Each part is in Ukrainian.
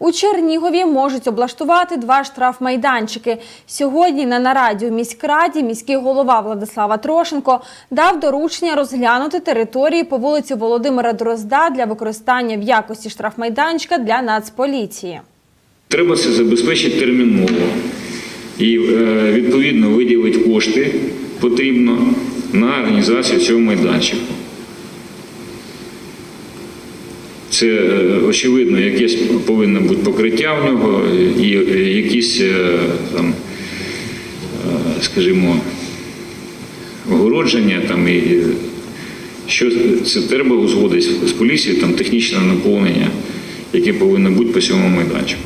У Чернігові можуть облаштувати два штрафмайданчики. Сьогодні на нараді у міськраді міський голова Владислава Трошенко дав доручення розглянути території по вулиці Володимира Дрозда для використання в якості штрафмайданчика для Нацполіції. Треба це забезпечити терміново і е, відповідно виділити кошти потрібно на організацію цього майданчику. Це е, очевидно, якесь повинно бути покриття в нього і якісь е, там, е, скажімо, огородження там і що це треба узгодити з поліцією, там технічне наповнення, яке повинно бути по цьому майданчику.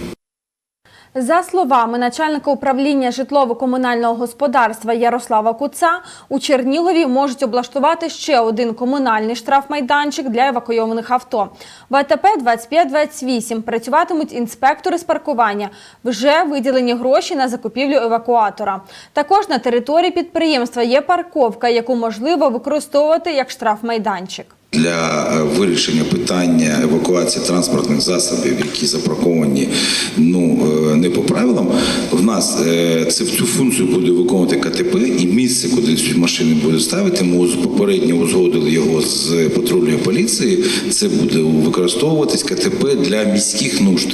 За словами начальника управління житлово-комунального господарства Ярослава Куца, у Чернігові можуть облаштувати ще один комунальний штрафмайданчик для евакуйованих авто. В АТП 25-28 працюватимуть інспектори з паркування. Вже виділені гроші на закупівлю евакуатора. Також на території підприємства є парковка, яку можливо використовувати як штрафмайданчик. Для е, вирішення питання евакуації транспортних засобів, які запарковані ну е, не по правилам, в нас е, це в цю функцію буде виконувати КТП, і місце, куди машини будуть ставити, ми попередньо узгодили його з патрульної поліції. Це буде використовуватись КТП для міських нужд.